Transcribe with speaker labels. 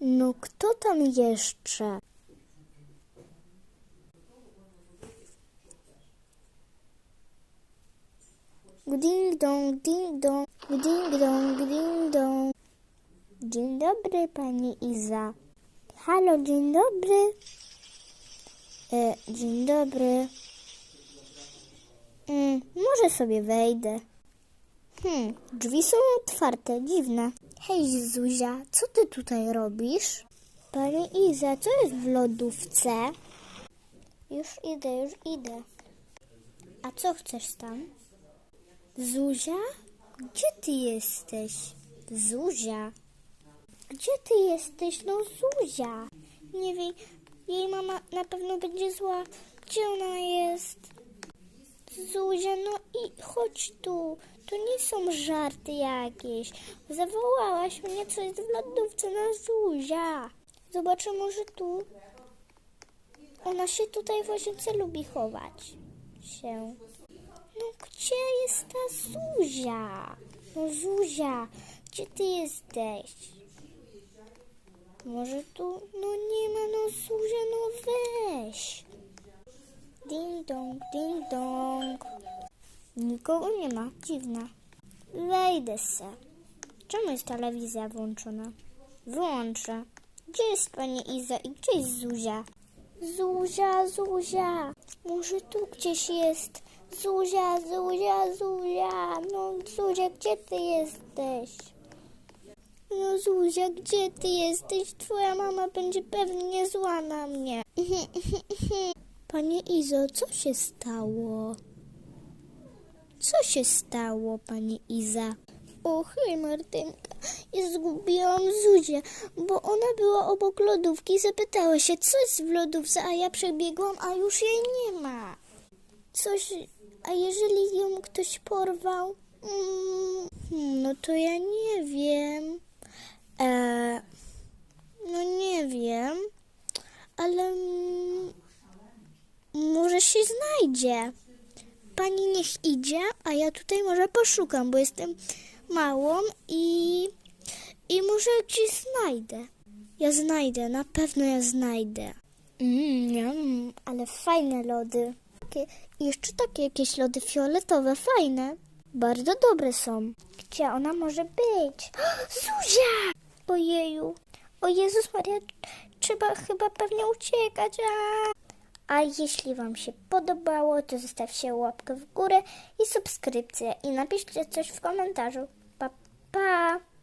Speaker 1: No kto tam jeszcze? Ding dong, ding dong, ding dong, ding dong. Dzień dobry, pani Iza. Halo, dzień dobry. E, dzień dobry. Mm, może sobie wejdę. Hmm, drzwi są otwarte, dziwne. Hej, Zuzia, co ty tutaj robisz? Pani Iza, co jest w lodówce? Już idę, już idę. A co chcesz tam? Zuzia? Gdzie ty jesteś? Zuzia? Gdzie ty jesteś? No Zuzia. Nie wiem, jej mama na pewno będzie zła. Gdzie ona jest? Zuzia, no i chodź tu. To nie są żarty jakieś. Zawołałaś mnie, co jest w lodówce na Zuzia. Zobaczę może tu. Ona się tutaj w łazience lubi chować się. No gdzie jest ta Zuzia? No Zuzia, gdzie ty jesteś? Może tu? No nie ma, no Zuzia, no weź. Ding dong, ding dong. Nikogo nie ma, dziwne. Wejdę se. Czemu jest telewizja włączona? Wyłączę. Gdzie jest pani Iza i gdzie jest Zuzia? Zuzia, Zuzia. Może tu gdzieś jest. Zuzia, Zuzia, Zuzia. No Zuzia, gdzie ty jesteś? No Zuzia, gdzie ty jesteś? Twoja mama będzie pewnie zła na mnie. Panie Izo, co się stało? Co się stało, pani Iza? O, hej Martynka, ja zgubiłam Zuzię, bo ona była obok lodówki i zapytała się, co jest w lodówce, a ja przebiegłam, a już jej nie ma. Coś, a jeżeli ją ktoś porwał? Mm, no to ja nie wiem. E, no nie wiem, ale mm, może się znajdzie. Pani niech idzie, a ja tutaj może poszukam, bo jestem małą i, i może gdzieś znajdę. Ja znajdę, na pewno ja znajdę. Mmm, ale fajne lody. Takie, jeszcze takie jakieś lody fioletowe, fajne. Bardzo dobre są. Gdzie ona może być? Zuzia! Ojeju. O Jezus Maria, trzeba chyba pewnie uciekać. A, a jeśli Wam się podobało, to zostawcie łapkę w górę i subskrypcję i napiszcie coś w komentarzu. Pa, pa!